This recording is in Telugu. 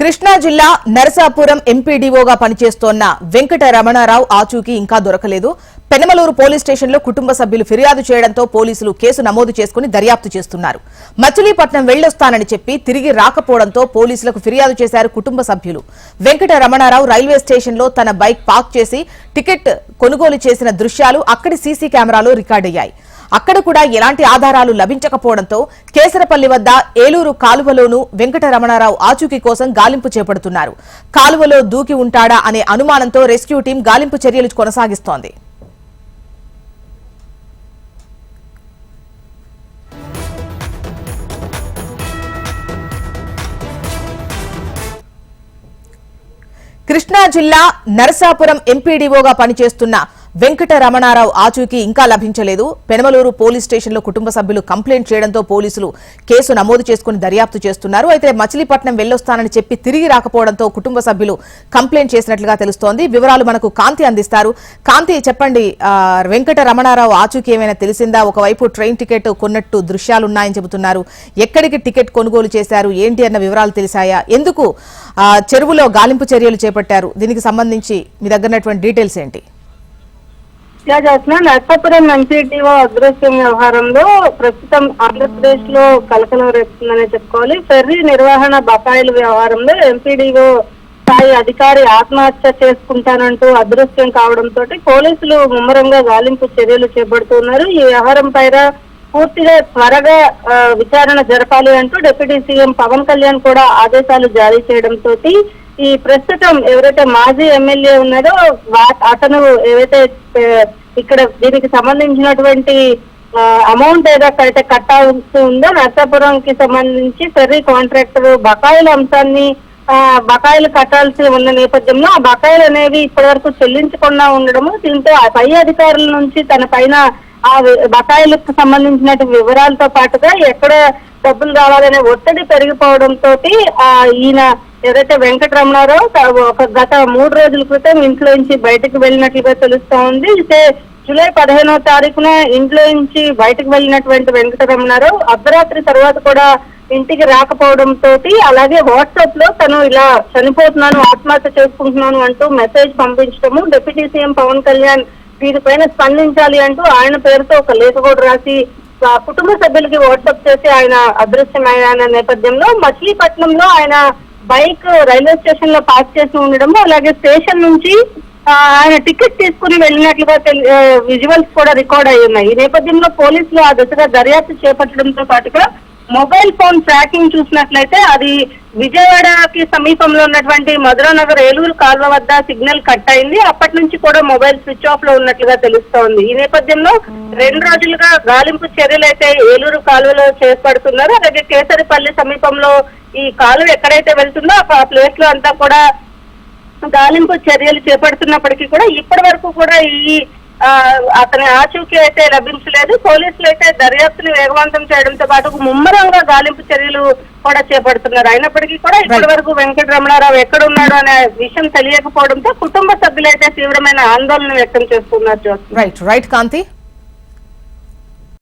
కృష్ణా జిల్లా నరసాపురం ఎంపీడీఓగా పనిచేస్తోన్న వెంకట రమణారావు ఆచూకీ ఇంకా దొరకలేదు. పెనమలూరు పోలీస్ స్టేషన్లో కుటుంబ సభ్యులు ఫిర్యాదు చేయడంతో పోలీసులు కేసు నమోదు చేసుకుని దర్యాప్తు చేస్తున్నారు. మచిలీపట్నం వెళ్ళొస్తానని చెప్పి తిరిగి రాకపోవడంతో పోలీసులకు ఫిర్యాదు చేశారు కుటుంబ సభ్యులు. వెంకట రమణారావు రైల్వే స్టేషన్లో తన బైక్ పార్క్ చేసి టికెట్ కొనుగోలు చేసిన దృశ్యాలు అక్కడి సీసీ కెమెరాలో రికార్డయ్యాయి. అక్కడ కూడా ఎలాంటి ఆధారాలు లభించకపోవడంతో కేసరపల్లి వద్ద ఏలూరు కాలువలోనూ వెంకటరమణారావు ఆచూకీ కోసం గాలింపు చేపడుతున్నారు. కాలువలో దూకి ఉంటాడా అనే అనుమానంతో రెస్క్యూ టీం గాలింపు చర్యలు కొనసాగిస్తోంది. కృష్ణా జిల్లా నరసాపురం ఎంపీడీఓగా పనిచేస్తున్న వెంకట రమణారావు ఆచూకీ ఇంకా లభించలేదు. పెనమలూరు పోలీస్ స్టేషన్లో కుటుంబ సభ్యులు కంప్లైంట్ చేయడంతో పోలీసులు కేసు నమోదు చేసుకుని దర్యాప్తు చేస్తున్నారు. అయితే మచిలీపట్నం వెళ్ళొస్తానని చెప్పి తిరిగి రాకపోవడంతో కుటుంబ సభ్యులు కంప్లైంట్ చేసినట్లుగా తెలుస్తోంది. వివరాలు మనకు కాంతి అందిస్తారు. కాంతి చెప్పండి వెంకటరమణారావు వెంకట రమణారావు ఆచూకీ ఏమైనా తెలిసిందా? ఒకవైపు ట్రైన్ టికెట్ కొన్నట్టు దృశ్యాలున్నాయని చెబుతున్నారు. ఎక్కడికి టికెట్ కొనుగోలు చేశారు? ఏంటి అన్న వివరాలు తెలిసాయా? ఎందుకు చెరువులో గాలింపు చర్యలు చేపట్టారు? దీనికి సంబంధించి మీ దగ్గర డీటెయిల్స్ ఏంటి? విద్యా చేస్తున్న నర్సాపురం ఎంపీటీఓ అదృశ్యం వ్యవహారంలో ప్రస్తుతం ఆంధ్రప్రదేశ్లో కలకలం రేపుతుందనే చెప్పుకోవాలి. ఫెర్రీ నిర్వహణ బకాయిల వ్యవహారంలో ఎంపీడీఓ స్థాయి అధికారి ఆత్మహత్య చేసుకుంటానంటూ అదృశ్యం కావడంతో పోలీసులు ముమ్మరంగా గాలింపు చర్యలు చేపడుతున్నారు. ఈ వ్యవహారం పైన పూర్తిగా త్వరగా విచారణ జరపాలి అంటూ డిప్యూటీ సీఎం పవన్ కళ్యాణ్ కూడా ఆదేశాలు జారీ చేయడంతో ఈ ప్రస్తుతం ఎవరైతే మాజీ ఎమ్మెల్యే ఉన్నాడో అతను ఏవైతే ఇక్కడ దీనికి సంబంధించినటువంటి అమౌంట్ ఏదైతే కట్టాల్సి ఉందో నర్సాపురంకి సంబంధించి ఫెర్రీ కాంట్రాక్టర్ బకాయిల అంశాన్ని ఆ, బకాయిలు కట్టాల్సి ఉన్న నేపథ్యంలో ఆ బకాయిలు అనేవి ఇప్పటివరకు చెల్లించకుండా ఉండడము దీంతో ఆ పై అధికారుల నుంచి తన పైన ఆ బకాయిలకు సంబంధించిన వివరాలతో పాటుగా ఎక్కడ డబ్బులు రావాలనే ఒత్తిడి పెరిగిపోవడంతో ఆ ఈయన ఏదైతే వెంకటరమణారావు ఒక గత మూడు రోజుల క్రితం ఇంట్లో నుంచి బయటకు వెళ్ళినట్లుగా తెలుస్తా ఉంది. అయితే జూలై పదిహేనో తారీఖున ఇంట్లో నుంచి బయటకు వెళ్ళినటువంటి వెంకటరమణారావు అర్ధరాత్రి తర్వాత కూడా ఇంటికి రాకపోవడం తోటి అలాగే వాట్సాప్లో తను ఇలా చనిపోతున్నాను ఆత్మహత్య చేసుకుంటున్నాను అంటూ మెసేజ్ పంపించడము డిప్యూటీ సీఎం పవన్ కళ్యాణ్ దీనిపైన స్పందించాలి అంటూ ఆయన పేరుతో ఒక లేఖ కూడా రాసి ఆ కుటుంబ సభ్యులకి వాట్సాప్ చేసి ఆయన అదృశ్యమైన నేపథ్యంలో మచిలీపట్నంలో ఆయన బైక్ రైల్వే స్టేషన్లో పార్క్ చేసి ఉండడము అలాగే స్టేషన్ నుంచి ఆయన టికెట్ తీసుకుని వెళ్ళినట్లుగా విజువల్స్ కూడా రికార్డ్ అయి ఉన్నాయి. ఈ నేపథ్యంలో పోలీసులు ఆ దిశగా దర్యాప్తు చేపట్టడంతో పాటుగా మొబైల్ ఫోన్ ట్రాకింగ్ చూసినట్లయితే అది విజయవాడకి సమీపంలో ఉన్నటువంటి మధురానగర్ ఏలూరు కాల్వ వద్ద సిగ్నల్ కట్ అయింది. అప్పటి నుంచి కూడా మొబైల్ స్విచ్ ఆఫ్లో ఉన్నట్లుగా తెలుస్తోంది. ఈ నేపథ్యంలో రెండు రోజులుగా గాలింపు చర్యలు అయితే ఏలూరు కాలువలో చేపడుతున్నారు. అలాగే కేసరిపల్లి సమీపంలో ఈ కాలువ ఎక్కడైతే వెళ్తుందో ఆ ప్లేస్లో అంతా కూడా గాలింపు చర్యలు చేపడుతున్నప్పటికీ కూడా ఇప్పటి వరకు కూడా ఈ అతని ఆచూకీ అయితే లభించలేదు. పోలీసులు అయితే దర్యాప్తును వేగవంతం చేయడంతో పాటు ముమ్మరంగా గాలింపు చర్యలు కూడా చేపడుతున్నారు. అయినప్పటికీ కూడా ఇప్పటి వరకు వెంకట రమణారావు ఎక్కడ ఉన్నాడు అనే విషయం తెలియకపోవడంతో కుటుంబ సభ్యులైతే తీవ్రమైన ఆందోళన వ్యక్తం చేస్తున్నారు రైట్ రైట్ కాంతి?